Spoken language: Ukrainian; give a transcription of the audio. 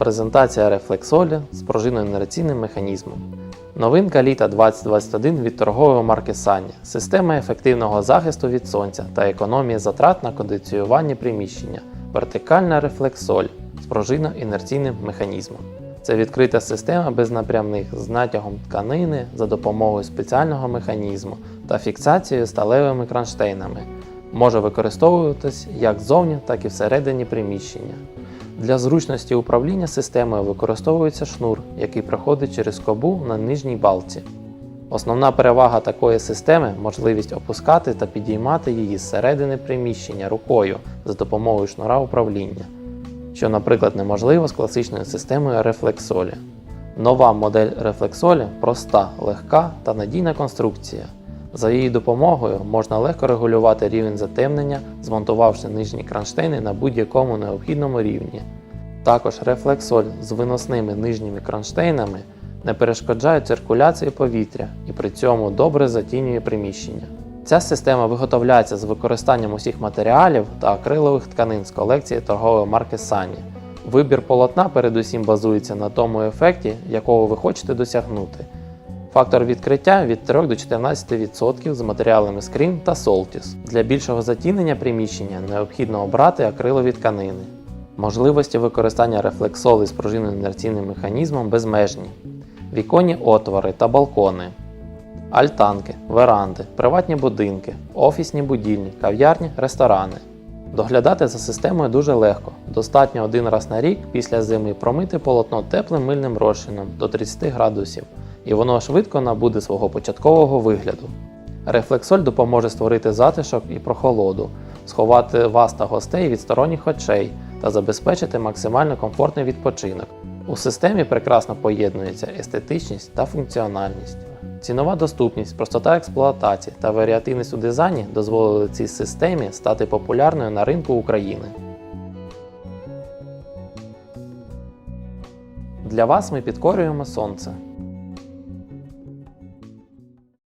Презентація рефлексолі з пружинно-інерційним механізмом. Новинка літа 2021 від торгової марки Сані. Система ефективного захисту від сонця та економії затрат на кондиціювання приміщення. Вертикальна рефлексоль з пружинно-інерційним механізмом. Це відкрита система без напрямних з натягом тканини за допомогою спеціального механізму та фіксацією сталевими кронштейнами. Може використовуватись як ззовні, так і всередині приміщення. Для зручності управління системою використовується шнур, який проходить через кобу на нижній балці. Основна перевага такої системи можливість опускати та підіймати її зсередини приміщення рукою за допомогою шнура управління, що, наприклад, неможливо з класичною системою рефлексолі. Нова модель рефлексолі проста, легка та надійна конструкція. За її допомогою можна легко регулювати рівень затемнення, змонтувавши нижні кронштейни на будь-якому необхідному рівні. Також рефлексоль з виносними нижніми кронштейнами не перешкоджає циркуляції повітря і при цьому добре затінює приміщення. Ця система виготовляється з використанням усіх матеріалів та акрилових тканин з колекції торгової марки Сані. Вибір полотна передусім базується на тому ефекті, якого ви хочете досягнути. Фактор відкриття від 3 до 14% з матеріалами Screen та Soltis. Для більшого затінення приміщення необхідно обрати акрилові тканини. Можливості використання рефлексоли з пружинно-інерційним механізмом безмежні. Віконні отвори та балкони, альтанки, веранди, приватні будинки, офісні будівлі, кав'ярні, ресторани. Доглядати за системою дуже легко. Достатньо один раз на рік після зими промити полотно теплим мильним розчином до 30 градусів, і воно швидко набуде свого початкового вигляду. Рефлексоль допоможе створити затишок і прохолоду, сховати вас та гостей від сторонніх очей та забезпечити максимально комфортний відпочинок. У системі прекрасно поєднується естетичність та функціональність. Цінова доступність, простота експлуатації та варіативність у дизайні дозволили цій системі стати популярною на ринку України. Для вас ми підкорюємо сонце.